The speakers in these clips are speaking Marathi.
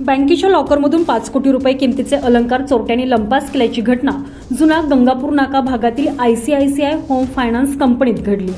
बँकेच्या लॉकरमधून पाच कोटी रुपये किमतीचे अलंकार चोरट्यांनी लंपास केल्याची घटना जुना गंगापूर नाका भागातील आयसीआयसीआय होम फायनान्स कंपनीत घडली.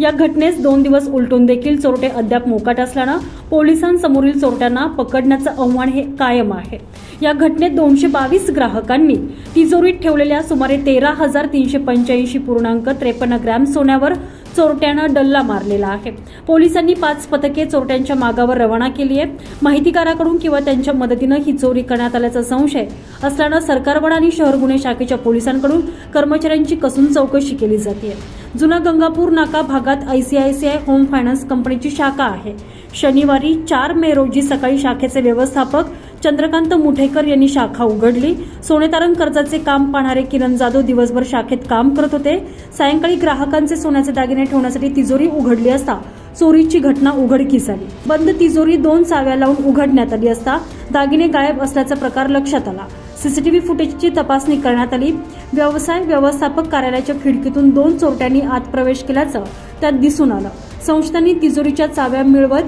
या घटनेस दोन दिवस उलटून देखील चोरटे अद्याप मोकाट असल्यानं पोलिसांसमोरील चोरट्यांना पकडण्याचं आव्हान हे कायम आहे. या घटनेत दोनशे बावीस ग्राहकांनी तिजोरीत ठेवलेल्या सुमारे तेरा हजार तीनशे पंच्याऐंशी पूर्णांक त्रेपन्न ग्रॅम सोन्यावर चोरट्यानं डल्ला मारलेला आहे. पोलिसांनी पाच पथके चोरट्यांच्या मागावर रवाना केली आहे माहितीकाराकडून किंवा त्यांच्या मदतीनं ही चोरी करण्यात आल्याचा संशय असल्यानं सरकारवाडा आणि शहर गुन्हे शाखेच्या पोलिसांकडून कर्मचाऱ्यांची कसून चौकशी केली जाते. जुना गंगापूर नाका भागात आयसीआयसीआय होम फायनान्स कंपनीची शाखा आहे. शनिवारी चार मे रोजी सकाळी शाखेचे व्यवस्थापक चंद्रकांत मुठेकर यांनी शाखा उघडली. सोनेतारण कर्जाचे काम पाहणारे किरण जाधव दिवसभर शाखेत काम करत होते. सायंकाळी ग्राहकांचे सोन्याचे दागिने ठेवण्यासाठी तिजोरी उघडली असता चोरीची घटना उघडकीस आली. बंद तिजोरी दोन चाव्या लावून उघडण्यात आली असता दागिने गायब असल्याचा प्रकार लक्षात आला. सीसीटीव्ही फुटेजची तपासणी करण्यात आली. व्यवसाय व्यवस्थापक कार्यालयाच्या खिडकीतून दोन चोरट्यांनी आत प्रवेश केल्याचं त्यात दिसून आलं. संस्थांनी तिजोरीच्या चाव्या मिळवत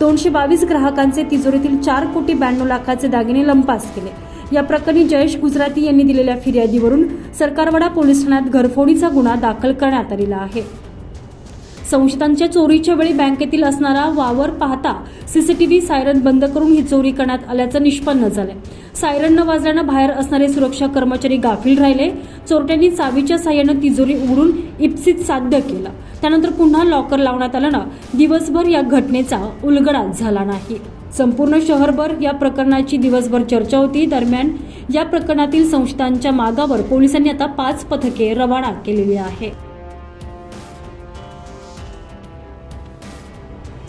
दोनशे बावीस ग्राहकांचे तिजोरीतील चार कोटी ब्याण्णव लाखाचे दागिने लंपास केले. या प्रकरणी जयेश गुजराती यांनी दिलेल्या फिर्यादीवरून सरकारवाडा पोलीस ठाण्यात घरफोडीचा गुन्हा दाखल करण्यात आलेला आहे. संशयितांच्या चोरीच्या वेळी बँकेतील असणारा वावर पाहता सीसीटीव्ही सायरन बंद करून ही चोरी करण्यात आल्याचं निष्पन्न झालंय. सायरन न वाजल्यानं बाहेर असणारे सुरक्षा कर्मचारी गाफील राहिले. चोरट्यांनी चावीच्या साह्यानं तिजोरी उघडून इप्सित साध्य केलं. त्यानंतर पुन्हा लॉकर लावण्यात आल्यानं दिवसभर या घटनेचा उलगडा झाला नाही. संपूर्ण शहरभर या प्रकरणाची दिवसभर चर्चा होती. दरम्यान या प्रकरणातील संशयितांच्या मागावर पोलिसांनी आता पाच पथके रवाना केलेली आहे.